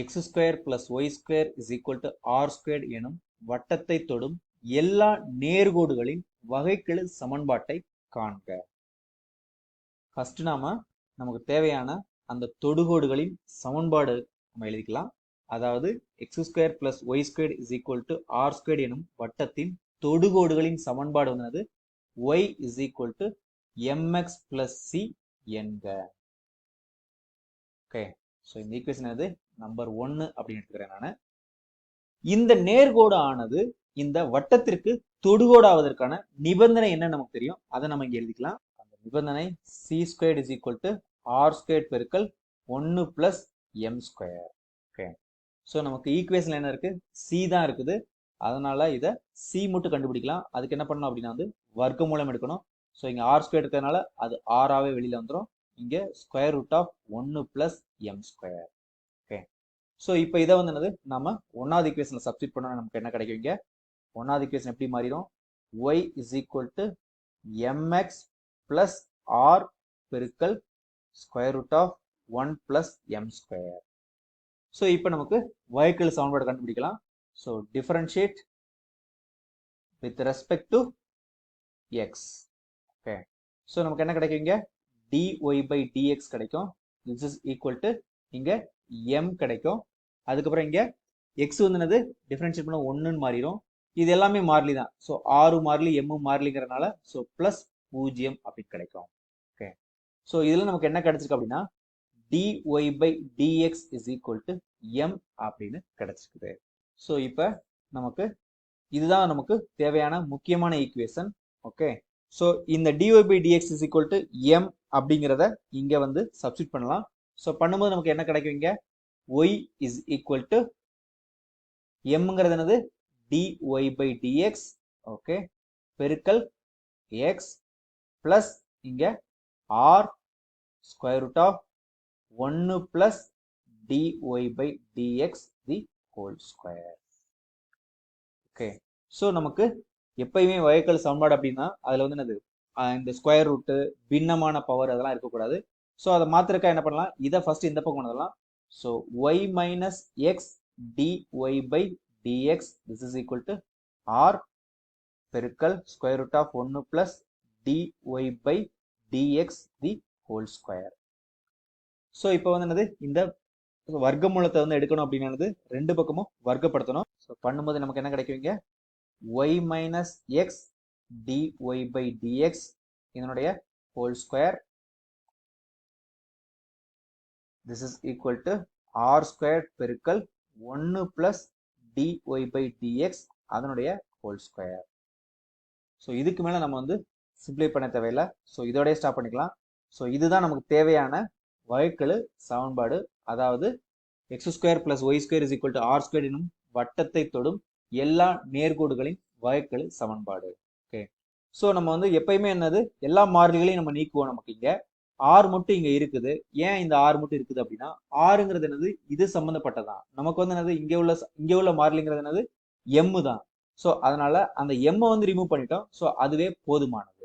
X square plus y square is equal to r square எனும் வட்டத்தை தொடும் எல்லா நேர்கோடுகளின் வகைக்கெழு சமன்பாட்டை காண்க. ஃபர்ஸ்ட் நாம நமக்கு தேவையான அந்த தொடுகோடுகளின் சமன்பாடு நம்ம எழுதிக்கலாம். அதாவது x square plus y square is equal to r square எனும் வட்டத்தின் தொடுகோடுகளின் சமன்பாடு வந்தது. Y is equal to m x plus c என்க. ஓகே ஸோ இந்த ஈக்குவேஷன் என்னது? நம்பர் ஒன்னு அப்படின்னு எடுத்துக்கிறேன் நான். இந்த நேர்கோடு ஆனது இந்த வட்டத்திற்கு தொடுகோடாவதற்கான நிபந்தனை என்ன நமக்கு தெரியும். அதை நம்ம இங்க எழுதிக்கலாம். அந்த நிபந்தனை c square is equal to r square பெருக்கல் ஒன்னு plus m square okay so நமக்கு ஈக்குவேஷன் என்ன இருக்கு? சி தான் இருக்குது. அதனால இதை சி மட்டும் கண்டுபிடிக்கலாம். அதுக்கு என்ன பண்ணணும் அப்படின்னா வந்து வர்க்க மூலம் எடுக்கணும். ஸோ இங்கே ஆர் ஸ்கொயர் இருக்கிறதுனால அது ஆறாவே வெளியில் வந்துடும் இங்கே ஸ்கொயர் ரூட் ஆஃப் ஒன்று பிளஸ் எம் ஸ்கொயர் ஸோ இப்போ இதை வந்து என்னது? நம்ம ஒன்றாவது இக்குவேஷனில் சப்ஸ்டிட் பண்ணோம்னா நமக்கு என்ன கிடைக்கும் ஒன்றாவது ஒன்னாவது எப்படி மாறிடும்? Y is equal to m x plus r பெருக்கல் square root of one plus m square so இப்போ நமக்கு வகைக்கெழு சமன்பாடு கண்டுபிடிக்கலாம். So differentiate with respect to x okay so நமக்கு என்ன கிடைக்கும் இங்க dy பை டிஎக்ஸ் கிடைக்கும். திஸ் இஸ் ஈக்குவல் டு இங்க எம் கிடைக்கும். அதுக்கப்புறம் இங்க எக்ஸ் வந்துனது டிஃப்ரென்ஷியேட் பண்ண ஒன்றுன்னு மாறிடும் இது எல்லாமே மாறிலி தான். ஸோ ஆறு மாறிலி எம்மும் மாறிலிங்கிறனால ஸோ ப்ளஸ் பூஜ்ஜியம் அப்படின்னு கிடைக்கும். ஓகே ஸோ இதில் நமக்கு என்ன கிடைச்சிருக்கு அப்படின்னா d y by d x is equal to m அப்படின்னு கிடைச்சிருக்குது. ஸோ இப்போ நமக்கு இதுதான் நமக்கு தேவையான முக்கியமான ஈக்குவேஷன் ஓகே ஸோ இந்த d y by d x is equal to m அப்படிங்கிறத இங்க வந்து சப்ஸ்டியூட் பண்ணலாம். ஸோ பண்ணும்போது நமக்கு என்ன கிடைக்கும் இங்க ஒய் இஸ் ஈக்குவல் டு எம்ங்கிறது என்னது? D y by d x okay பெருக்கல் எக்ஸ் பிளஸ் இங்க ஆர் ஸ்கொயர் ரூட் ஆஃப் ஒன்னு plus d y by d x the whole square okay so நமக்கு எப்பயுமே வகைக்கல் சமன்பாடு அப்படின்னா அதில் வந்து என்னது? இந்த ஸ்கொயர் ரூட்டு பின்னமான பவர் அதெல்லாம் இருக்கக்கூடாது. ஸோ அதை மாத்திரக்கா என்ன பண்ணலாம்? இதை ஃபர்ஸ்ட் இந்த பக்கம் கொண்டு so y minus x d y by d x this is equal to r பெருக்கல் ஸ்கொயர் ரூட் ஆஃப் ஒன்று plus d y by d x the whole square so இப்போ வந்து என்னது? இந்த வர்க்கமூலத்தை வந்து எடுக்கணும் அப்படின்னானது ரெண்டு பக்கமும் வர்க்கப்படுத்தணும். ஸோ பண்ணும்போது நமக்கு என்ன கிடைக்குவீங்க y minus x d y by d x இதனுடைய whole square this is equal to r square பெருக்கல் ஒன்று plus d y by d x அதனுடைய ஹோல் ஸ்கொயர் ஸோ இதுக்கு மேலே நம்ம வந்து சிம்பிளை பண்ண தேவையில்லை. ஸோ இதோடய ஸ்டாப் பண்ணிக்கலாம். ஸோ இதுதான் நமக்கு தேவையான வகைக்கெழு சமன்பாடு. அதாவது x square plus y square is equal to r square எனும் வட்டத்தை தொடும் எல்லா நேர்கோடுகளின் வகைக்கெழு சமன்பாடு. ஓகே ஸோ நம்ம வந்து எப்பயுமே என்னது? எல்லா மாறிலிகளையும் நம்ம நீக்குவோம் நமக்கு இங்கே. ஆறு மட்டும் இங்க இருக்குது. ஏன் இந்த ஆறு மட்டும் இருக்குது அப்படின்னா ஆறுங்கிறது என்னது? இது சம்பந்தப்பட்டதான் நமக்கு வந்து என்னது? இங்க உள்ள இங்க உள்ள மாறிலிங்கிறது என்னது? எம்மு தான். ஸோ அதனால அந்த எம்மை வந்து ரிமூவ் பண்ணிட்டோம். ஸோ அதுவே போதுமானது.